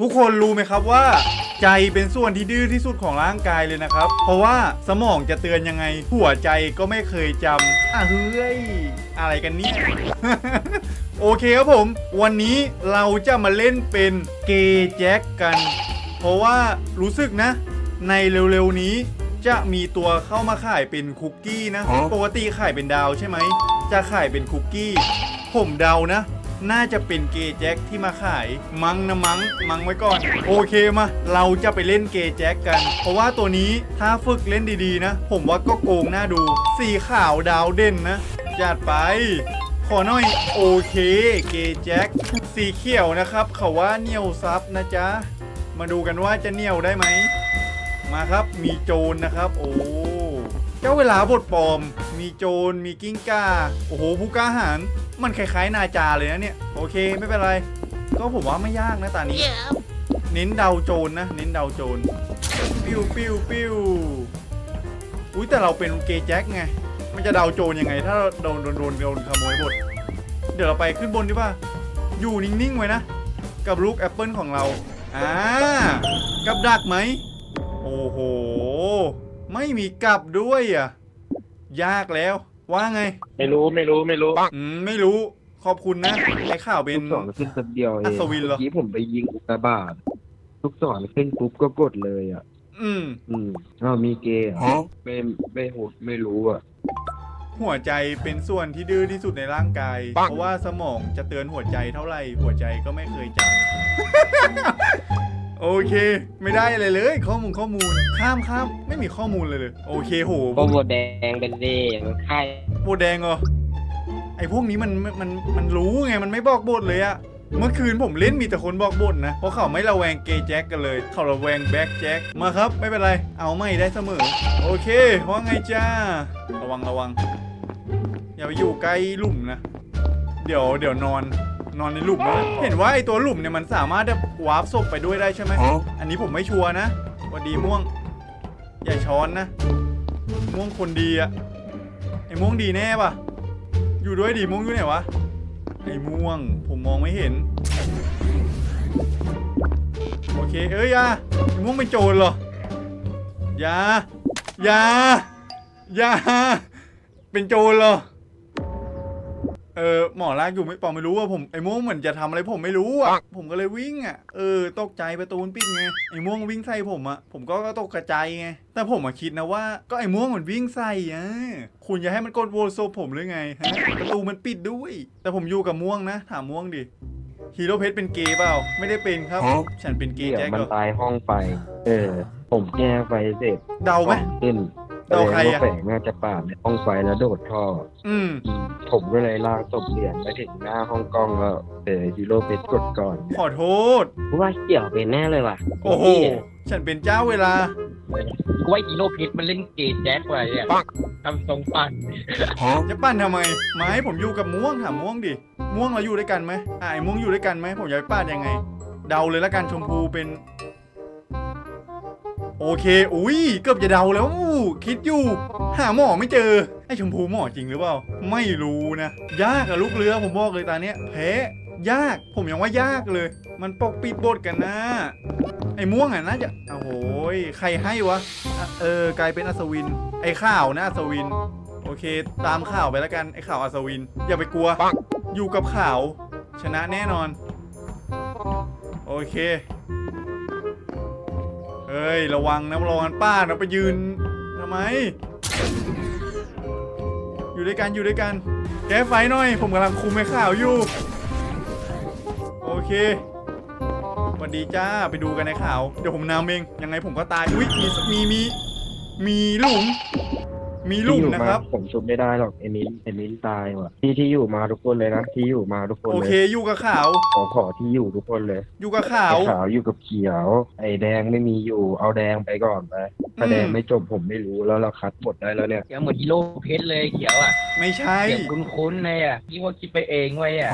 ทุกคนรู้ไหมครับว่า ใจเป็นส่วนที่ดื้อที่สุดของร่างกายเลยนะครับ เพราะว่าสมองจะเตือนยังไง หัวใจก็ไม่เคยจำอะเฮ้ย อะไรกันเนี่ย โอเคครับผม วันนี้เราจะมาเล่นเป็นเกย์แจ็คกัน เพราะว่ารู้สึกนะ ในเร็วๆนี้จะมีตัวเข้ามาขายเป็นคุกกี้นะ ปกติขายเป็นดาวใช่ไหม จะขายเป็นคุกกี้ ผมเดานะ น่าจะเป็นเกย์แจ็คที่มาขายมังนะมังมังไว้ก่อน โอเคมา เราจะไปเล่นเกย์แจ็คกัน เพราะว่าตัวนี้ถ้าฝึกเล่นดีๆนะ ผมว่าก็โกงน่าดู สีขาวดาวเด่นนะจัดไป ขอหน่อย โอเค เกย์แจ็คสีเขียวนะครับเขาว่าเหนียวซับนะจ๊ะมาดูกันว่าจะเหนียวได้ไหมมาครับมีโจรนะครับ โอ้ จ้าเวลาบทปลอม มีโจร มีกิ้งก่าโอ้โหผู้กล้าหาญมันคล้ายๆนาจาเลยนะเนี่ย โอเคไม่เป็นไร ก็ผมว่าไม่ยากนะตานี้ เน้นเดาโจรนะ เน้นเดาโจร ปิ้วปิ้วปิ้วอุ้ยแต่เราเป็นเกย์แจ็คไง มันจะเดาโจรยังไง ถ้าเราโดนโดนโดนโดนขโมยบท เดี๋ยวเราไปขึ้นบนดีป่ะ อยู่นิ่งๆไว้นะ กับลูกแอปเปิลของเรา อ่า กับดักไหม โอ้โห ไม่มีกลับด้วยอะ ยากแล้วว่าไง ไม่รู้ไม่รู้ไม่รู้ อืมไม่รู้ขอบคุณนะไอ้ข่าวเป็น ลูกศรขึ้นแป๊บเดียวเออังศวินเหรอเมื่อกี้ผมไปยิงอุกกาบาตลูกศรขึ้นปุ๊บก็กดเลยอะ อืม อืมอ้าวมีเกย์เหรอไม่ไม่หูไม่รู้อะ หัวใจเป็นส่วนที่ดื้อที่สุดในร่างกาย เพราะว่าสมองจะเตือนหัวใจเท่าไหร่ หัวใจก็ไม่เคยจำ โอเค ไม่ได้อะไรเลย ข้อมูลข้อมูลข้ามข้ามไม่มีข้อมูลเลยเลย โอเคโหโปรโมทแดงเป็นเร่มันค่ายโบทแดงเหรอไอพวกนี้มันมันมันมันรู้ไงมันไม่บอกบทเลยอะเมื่อคืนผมเล่นมีแต่คนบอกบทนะ เพราะเขาไม่ระแวงเกย์แจ็คกันเลย เขาระแวงแบ็คแจ็คมาครับ ไม่เป็นไร เอาไม่ได้เสมอ โอเคว่าไงจ้า ระวังระวัง อย่าไปอยู่ใกล้หลุมนะ เดี๋ยวเดี๋ยวนอน นอนในหลุมนะเห็นว่าไอตัวหลุมเนี่ยมันสามารถแบบวาร์ปศพไปด้วยได้ใช่ไหมอันนี้ผมไม่ชัวร์นะหวันดีม่วงอย่าช้อนนะ ม่วงคนดีอะไอ้ม่วงดีแน่ปะอยู่ด้วยดีม่วงอยู่ไหนวะไอ้ม่วงผมมองไม่เห็น โอเคเอ้ยอยาไอ้ม่วงเป็นโจรเหรออยาอยาอยาเป็นโจรเหรอ เออหมอลากอยู่ไม่ปอไม่รู้ว่าผมไอ้ม่วงเหมือนจะทำอะไรผมไม่รู้อะผมก็เลยวิ่งอะเออตกใจประตูมันปิดไงไอ้ม่วงวิ่งใส่ผมอะผมก็ตกกระจายไงแต่ผมมาคิดนะว่าก็ไอ้ม่วงมันวิ่งใส่อะคุณจะให้มันกดโหวตโซผมหรือไงฮะประตูมันปิดด้วย แต่ผมอยู่กับม่วงนะถามม่วงดิฮีโร่เพชรเป็นเกย์เปล่าไม่ได้เป็นครับฉันเป็นเกเดี๋ย์ยวแจ็คมันเหรอตายห้องไฟเออ ผมแก้ไฟเสร็จเดาไหมขึ้นเดาใครอะ แสดงว่าแฝงน่าจะปาดในห้องไฟแล้วโดดท่ออืมอืม ผมก็เลยลากศพเหรียญไปถึงหน้าห้องกล้องแล้วแต่ฮีโร่เพชรกดก่อนขอโทษ กูว่าเกี่ยวเป็นแน่เลยว่ะโอ้โห ฉันเป็นเจ้าเวลา กูว่าฮีโร่พิษมันเล่นเกตแจ็คไว้อะทำทรงปั่นจะปั้นทำไมไม้ผมอยู่กับม่วงถามม่วงดิ ม่วงเราอยู่ด้วยกันไหมอ่าไอ้ม่วงอยู่ด้วยกันไหมผมจะไปปั้นยังไง เดาเลยละกันชมพูเป็น โอเค อุ้ย เกือบจะเดาแล้ว คิดอยู่ หาหมอไม่เจอ ไอ้ชมพูหมอจริงหรือเปล่า ไม่รู้นะ ยากอะลูกเรือผมบอกเลยตาเนี้ยแพ้ยาก ผมยังว่ายากเลย มันปกปิดบทกันนะ ไอ้ม่วงอะน่าจะโอ้โหยใครให้วะอะเออ กลายเป็นอัศวิน ไอ้ข่าวนะอัศวิน โอเค ตามข่าวไปแล้วกัน ไอ้ข่าวอัศวิน อย่าไปกลัว อยู่กับข่าว ชนะแน่นอน โอเค ฮ้ย ระวังนะระวังป้าเราไปยืนทำไม อยู่ด้วยกันอยู่ด้วยกัน แก้ไฟหน่อย ผมกำลังคุมไอ้ข่าวอยู่ โอเคสวัสดีจ้าไปดูกันในข่าว เดี๋ยวผมนำเอง ยังไงผมก็ตาย อุ้ยมีมีมีมีหลุม มีหลุมที่อยู่นะครับมาผมชุบไม่ได้หรอกเอมินเอมินตายว่ะที่ที่อยู่มาทุกคนเลยนะที่อยู่มาทุกคนโอเลเคยอยู่กับข่าว ขอขอที่อยู่ทุกคนเลยอยู่กับข่าว ไอ้ขาวอยู่กับเขียว ไอ้แดงไม่มีอยู่เอาแดงไปก่อนไปถ้าอืม แดงไม่จบผมไม่รู้แล้วเราคัดบทได้แล้วเนี่ย เขียวเหมือนฮีโร่เพชรเลยเขียวอะไม่ใช่ เขียวคุ้นๆเลยอะที่ว่าคิดไปเองไว้อะ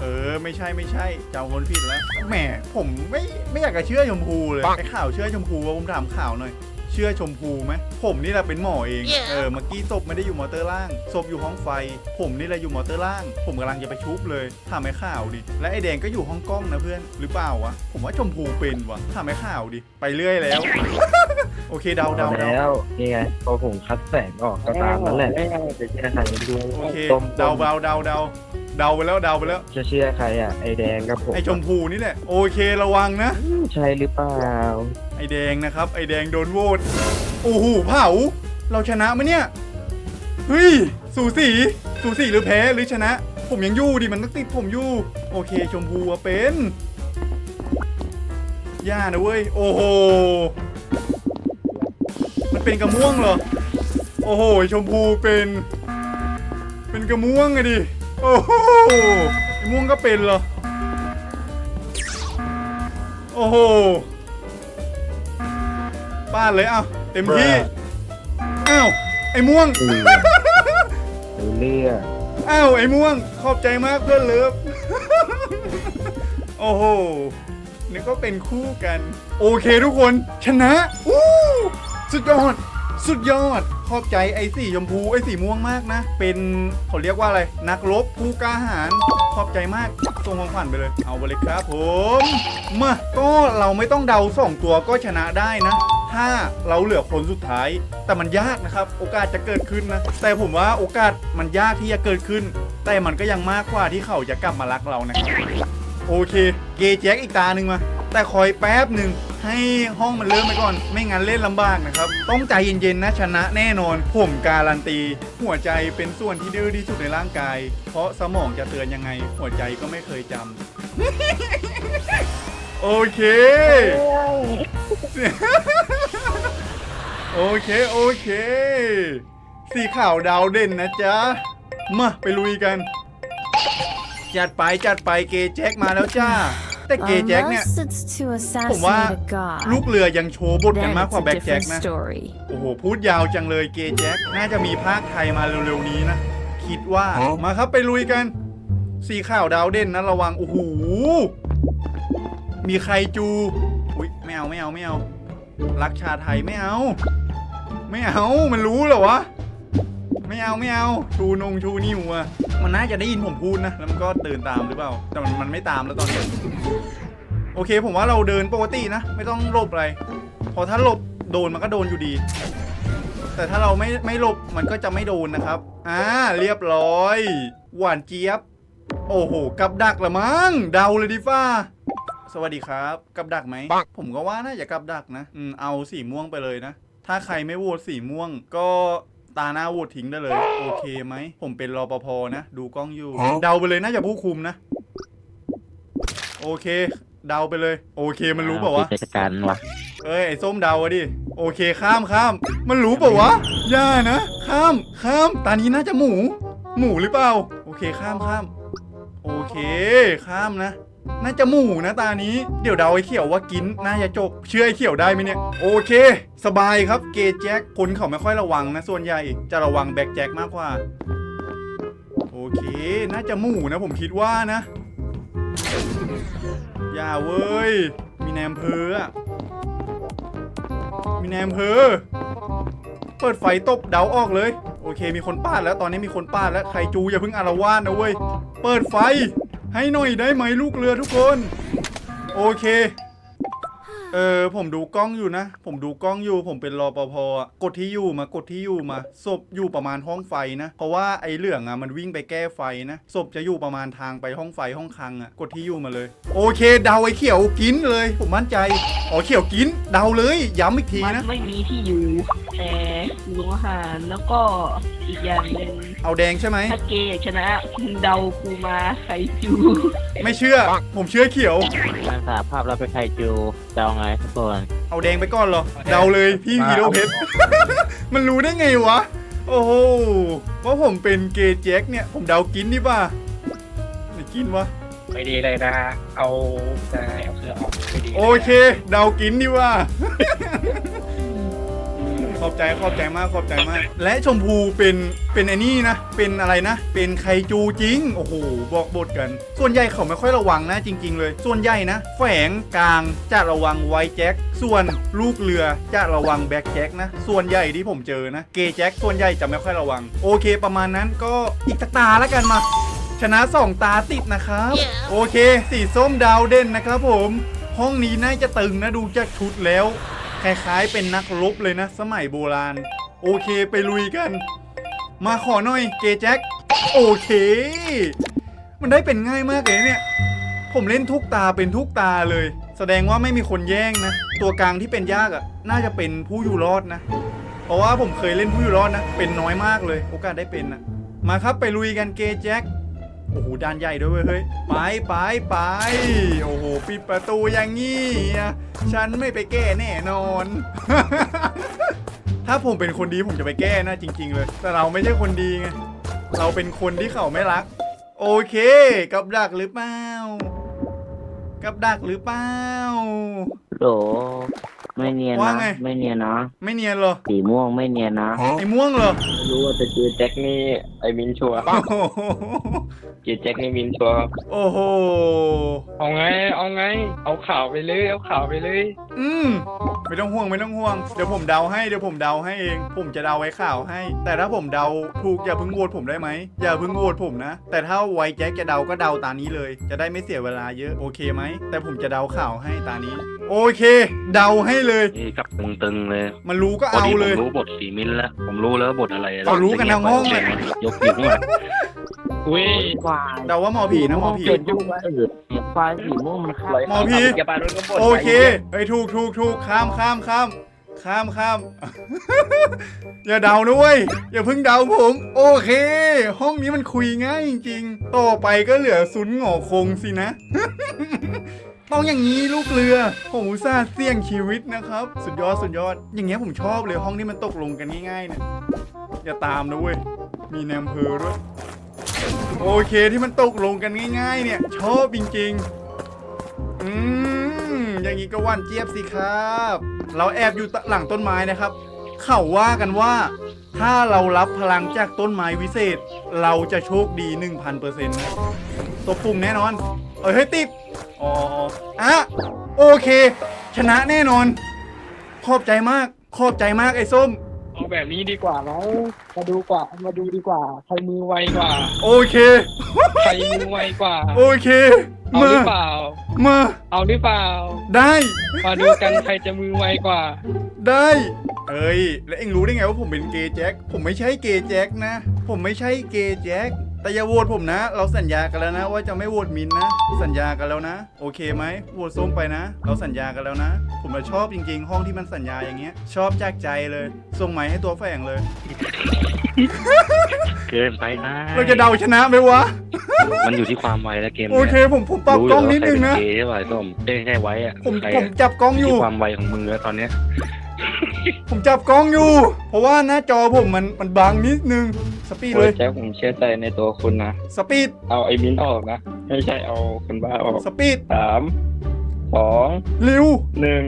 เออ ไม่ใช่ไม่ใช่เจ้าคนผิดแล้วแหมผมไม่ไม่อยากจะเชื่อชมพูเลยไอ้ข่าวเชื่อชมพูว่าผมถามข่าวหน่อย ชชื่อชมพูไหมผมนี่แหละเป็นหมอเอง เออเมื่อกี้ศพไม่ได้อยู่มอเตอร์ล่างศพอยู่ห้องไฟ ผมนี่แหละอยู่มอเตอร์ล่าง ผมกำลังจะไปชุบเลยถามไอ้ข่าวดิและไอ้แดงก็อยู่ห้องกล้องนะเพื่อนหรือเปล่าวะผมว่าชมพูเป็นวะถามไอ้ข่าวดิไปเรื่อยแล้ว โอเคเดาเดาเดาแล้วนี่ไงพอผมคัดแสงออกก็ตามนั้นแหละจะเชื่อใครดูโอเคต้มเดาเดาเดาเดา เดาไปแล้วเดาไปแล้ว จะเชื่อใครอะ ไอแดงกับผมไอ้ชมพูนี่แหละโอเคระวังนะใช่หรือเปล่า ไอแดงนะครับ ไอแดงโดนโหวตโอ้โหเผา เราชนะไหมเนี่ย เฮ้ย สูสีสูสีหรือแพ้หรือชนะ ผมยังอยู่ดิมันต้องติดผมอยู่ โอเค ชมพูอะเป็น ย่านะเว้ย โอ้โห มันเป็นกระม่วงเหรอ โอ้โห ชมพูเป็น เป็นกระม่วงอะดิ โอ้โหไอม่วงก็เป็นเหรอ โอ้โหป้าดเลยเอ้าเต็มที่ อ้าว ไอ้ม่วง อืม รู้เรื่องอ้าว ไอ้ม่วง ขอบใจมากเพื่อนเลิฟ โอ้โหนี่ก็เป็นคู่กัน โอเคทุกคน ชนะ อู้สุดยอด สุดยอด ขอบใจไอ้สีชมพูไอ้สีม่วงมากนะ เป็นเขาเรียกว่าอะไร นักรบผู้กล้าหาญขอบใจมากส่งของขวัญไปเลย เอาไปเลยครับผมมาก็เราไม่ต้องเดาสองตัวก็ชนะได้นะถ้าเราเหลือคนสุดท้าย แต่มันยากนะครับ โอกาสจะเกิดขึ้นนะ แต่ผมว่าโอกาสมันยากที่จะเกิดขึ้น แต่มันก็ยังมากกว่าที่เขาจะกลับมารักเรานะครับ โอเค เกย์แจ็คอีกตาหนึ่งมา แต่คอยแป๊บหนึ่ง ให้ห้องมันเริ่มไปก่อน ไม่งั้นเล่นลำบากนะครับ ต้องใจเย็นๆนะชนะแน่นอน ผมการันตี หัวใจเป็นส่วนที่ดื้อที่สุดในร่างกาย เพราะสมองจะเตือนยังไง หัวใจก็ไม่เคยจำโอเค โอเคโอเค สีขาวดาวเด่นนะจ๊ะ มาไปลุยกัน จัดไปจัดไปเกแจ็คมาแล้วจ้า แต่เกย์แจ็คเนี่ย Unless it's to ผมว่า assassinate a ลูก god, เรือยังโชว์บทกัน then มากก it's ว่า a แบ็คแจ็ค different นะ story. โอ้โห พูดยาวจังเลยเกย์แจ็ค น่าจะมีภาคไทยมาเร็วๆนี้นะ คิดว่า มาครับไปลุยกัน สีขาวดาวเด่นนะระวัง โอ้โห มีใครจู อุ้ยไม่เอาไม่เอาไม่เอา รักชาไทยไม่เอา ไม่เอา มันรู้เหรอวะ ไม่เอาไม่เอา ชูนงชูนิ้วอะ มันน่าจะได้ยินผมพูดนะ แล้วมันก็เดินตามหรือเปล่า แต่มันมันไม่ตามแล้วตอนนี้ โอเค ผมว่าเราเดินปกตินะ ไม่ต้องหลบอะไร พอถ้าหลบโดนมันก็โดนอยู่ดี แต่ถ้าเราไม่ไม่หลบมันก็จะไม่โดนนะครับ อ่า เรียบร้อย หวานเจี๊ยบ โอ้โห กับดักละมั้ง เดาเลยดิฟ้า สวัสดีครับ กับดักไหม ผมก็ว่าน่าจะกับดักนะ อืม เอาสีม่วงไปเลยนะ ถ้าใครไม่โหวตสีม่วงก็ ตาหน้าโหวตทิ้งได้เลย โอเคไหม ผมเป็นรปภนะ ดูกล้องอยู่ เดาไปเลยน่าจะผู้คุมนะ โอเค เดาไปเลย โอเคมันรู้เปล่าวะกิจการวะเอ้ยไอ้ส้มเดาอะดิ โอเคข้ามข้าม มันรู้เปล่าวะย่านะ ข้ามข้าม ตานี้น่าจะหมู หมูหรือเปล่า โอเคข้ามข้าม โอเค ข้ามนะ น่าจะหมู่นะตานี้ เดี๋ยวเดาไอ้เขียวว่ากิน น่าจะจบเชื่อไอ้เขียวได้ไหมเนี่ย โอเค สบายครับ เกย์แจ็ค คนเขาไม่ค่อยระวังนะ ส่วนใหญ่จะระวังแบ็คแจ็คมากกว่า โอเค น่าจะหมู่นะ ผมคิดว่านะ อย่าเว้ย มีแนมเพออะมีแนมเพอเปิดไฟตบเดาออกเลย โอเค มีคนปาดแล้ว ตอนนี้มีคนปาดแล้ว ใครจูอย่าเพิ่งอารวาสนะเว้ย เปิดไฟ ให้หน่อยได้ไหมลูกเรือทุกคน โอเค เออผมดูกล้องอยู่นะ ผมดูกล้องอยู่ผมเป็นรอปภอะกดที่อยู่มากดที่อยู่มาศพอยู่ประมาณห้องไฟนะเพราะว่าไอ้เหลืองอะมันวิ่งไปแก้ไฟนะศพจะอยู่ประมาณทางไปห้องไฟห้องคลังอะกดที่อยู่มาเลย โอเค เดาไอ้เขียวกินเลย ผมมั่นใจอ๋อเขียวกิน เดาเลยย้ำอีกทีมันนะ ไม่มีที่อยู่ แต่หนูอาหารแล้วก็อีกอย่างหนึ่งเอาแดงใช่ไหมถ้าเกย์อยากชนะมึงเดากูมาใครจู ไม่เชื่อ ผมเชื่อเขียวมันสาภาพเราเป็นไคจูจะเอาไงทุกคนเอาแดงไปก่อนเหรอ เดาเลยพี่ฮีโร่เพชร มันรู้ได้ไงวะ โอ้โหว่าผมเป็นเกย์แจ็คเนี่ย ผมเดากินนี่ป่ะไหนกินวะ ไม่ดีเลยนะ เอาได้เอาเสื้อออกไม่ดีลยนะโอเค เดากินนี่ว่า ขอบใจขอบใจมากขอบใจมาก และชมพูเป็นเป็นไอ้นี่นะ เป็นอะไรนะ เป็นไคจูจริง โอ้โหบอกบทกัน ส่วนใหญ่เขาไม่ค่อยระวังนะจริง ๆ เลย ส่วนใหญ่นะ แฝงกลางจะระวังไวแจ็ค ส่วนลูกเรือจะระวังแบ็คแจ็คนะ ส่วนใหญ่ที่ผมเจอนะ เกแจ็คส่วนใหญ่จะไม่ค่อยระวัง โอเคประมาณนั้นก็อีกตาแล้วกันมาชนะสองตาติดนะครับ โอเค สีส้มดาวเด่นนะครับผม ห้องนี้น่าจะตึงนะดูจากชุดแล้ว คล้ายๆ เป็นนักรบเลยนะ สมัยโบราณ โอเคไปลุยกัน มาขอหน่อยเกแจ็คโอเค มันได้เป็นง่ายมากเลยเนี่ย ผมเล่นทุกตาเป็นทุกตาเลย แสดงว่าไม่มีคนแย่งนะ ตัวกลางที่เป็นยากอะ่ะ น่าจะเป็นผู้อยู่รอดนะ เพราะว่าผมเคยเล่นผู้อยู่รอดนะ เป็นน้อยมากเลย โอกาสได้เป็นนะมาครับไปลุยกันเกแจ็ค โอ้โหด้านใหญ่ด้วยเวยเฮ้ยไปไปไปโอ้โหปิดประตูอย่างงี้อะฉันไม่ไปแก้แน่นอน ถ้าผมเป็นคนดีผมจะไปแก้นะจริง ๆ เลย แต่เราไม่ใช่คนดีไงเราเป็นคนที่เขาไม่รัก โอเค กับดักหรือเปล่ากับดักหรือเปล่าโหล ไม่เนียนว่านะไง ไม่เนียนนะไม่เนียนเหรอสีม่วงไม่เนียนนะไอ้ม่วงเหรอไม่รู้ว่าจะเจอแจ็คนี่ไอ้มินชัวร์โอ้โหเจอแจ็คนี่มินชัวร์ครับโอ้โหเอาไง เอาไง เอาข่าวไปเลย เอาข่าวไปเลย อืมไม่ต้องห่วงไม่ต้องห่วงเดี๋ยวผมเดาให้เดี๋ยวผมเดาให้เอง ผมจะเดาไว้ข่าวให้ แต่ถ้าผมเดาถูกอย่าเพิ่งโหวตผมได้ไหมอย่าเพิ่งโหวตผมนะ แต่ถ้าไวแจ็คจะเดาก็เดาตานี้เลย จะได้ไม่เสียเวลาเยอะโอเคไหมแต่ผมจะเดาข่าวให้ตานี้ โอเค เดาให้เลย นี่กับตึงๆเลยมันรู้ก็พอเอาดีผเลมย รู้บทสีมิ้นท์แล้ว ผมรู้แล้วบทอะไรเขารู้กันทั้งห้องเลย ยกนิ้วมาอุ้ยควายเดาว่าหมอผีนะหมอผี เกิดยุ่งเออควายสีม่วงมันฆ่าหมอผี อย่าปาโดนกบฏโอเคเฮ้ยถูกถูกถูกข้ามข้ามข้ามข้ามข้าม อย่าเดานะเว้ยอย่าเพิ่งเดาผม โอเค ห้องนี้มันคุยง่ายจริงๆต่อไปก็เหลือซุนหงอคงสินะ ต้องอย่างนี้ลูกเรือผมอุตส่าห์เสี่ยงชีวิตนะครับ สุดยอดสุดยอด อย่างเงี้ยผมชอบเลยห้องนี้มันตกลงกันง่ายๆเนะอย่าตามนะเว้ยมีแนมเพอด้วยโอเคที่มันตกลงกันง่าย ๆ เนี่ย ชอบจริงๆอืมอย่างนี้ก็ว่านเจี๊ยบสิครับ เราแอบอยู่หลังต้นไม้นะครับ เขาว่ากันว่า ถ้าเรารับพลังจากต้นไม้วิเศษ เราจะโชคดี 1,000%นะตบปุ่มแน่นอน เอ้ยเฮ้ยติด อ๋ออะโอเค ชนะแน่นอน ขอบใจมาก ขอบใจมากไอ้ส้ม เอาแบบนี้ดีกว่าเนาะมาดูกว่ามาดูดีกว่า ใครมือไวกว่า โอเค ใครมือไวกว่า โอเคเอามาหรือเปล่า มา เอาหรือเปล่า ได้ มาดูกันใครจะมือไวกว่า ได้ เอ้ย แล้วเอ็งรู้ได้ไงว่าผมเป็นเกย์แจ็ค ผมไม่ใช่เกย์แจ็คนะ ผมไม่ใช่เกย์แจ็ค แต่อย่าโหวตผมนะ เราสัญญากันแล้วนะ ว่าจะไม่โหวตมินนะ สัญญากันแล้วนะ โอเคไหมโหวตส้มไปนะ เราสัญญากันแล้วนะ ผมมาชอบจริง ๆ ห้องที่มันสัญญาอย่างเงี้ย ชอบจากใจเลย ส่งหมายให้ตัวแฝงเลย เกินไปนะเราจะเดาชนะไหมวะ มันอยู่ที่ความไวแล้วเกมโอเคเนี่ยผมผมปรับรู้กล้องยู่นิดนึงนะ ว่าใครเป็นเกย์ใช่ป่ะส้มเอ้ยใช่ไว้อะผมใครผมจับกล้องออยู่ยู่ที่ความไวของมึงแล้วตอนเนี้ย ผมจับกล้องอยู่ เพราะว่าหน้าจอผมมันมันบางนิดนึง สปีดเลยแจ็คผมเชื่อใจในตัวคุณนะ สปีด เอาไอ้มินออกนะ ไม่ใช่เอาคนบ้าออกสปีด สามสองเร็ว หนึ่ง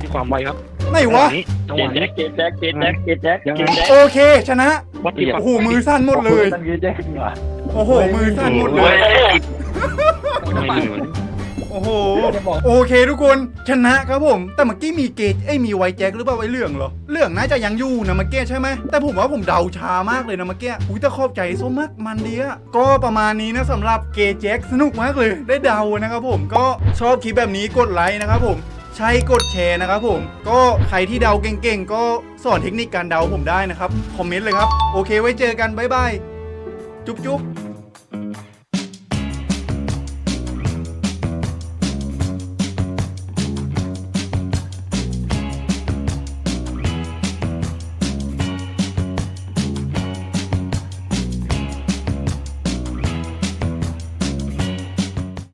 ที่ความไวครับไหนวะ จังหวะนี้เกตแจ็คเกตแจ็คเกตแจ็คเกตแจ็คเกตแจ็คโอเค ชนะ วัดที่ความโอ้โห มือสั้นหมดเลยนั่นคือแจ็คเหรอโอ้โห มือสั้นหมดเลย ไม่เหมือน โอ้โห โอเคทุกคน ชนะครับผม แต่เมื่อกี้มีเกจไอ้ยมีไวแจ็คหรือเปล่าไอ้เรื่องเหรอ เรื่องน่าจะยังอยู่นะเมื่อกี้ใช่ไหม แต่ผมว่าผมเดาช้ามากเลยนะเมื่อกี้ อุ้ยแต่ขอบใจส้มมากมันดีอะก็ประมาณนี้นะสำหรับเกจแจ็คสนุกมากเลย ได้เดานะครับผม ก็ชอบคลิปแบบนี้กดไลค์นะครับผม ใช้กดแชร์นะครับผม ก็ใครที่เดาเก่งๆ ก็สอนเทคนิคการเดาผมได้นะครับ คอมเมนต์เลยครับ โอเคไว้เจอกันบ๊ายบาย จุ๊บจุ๊บ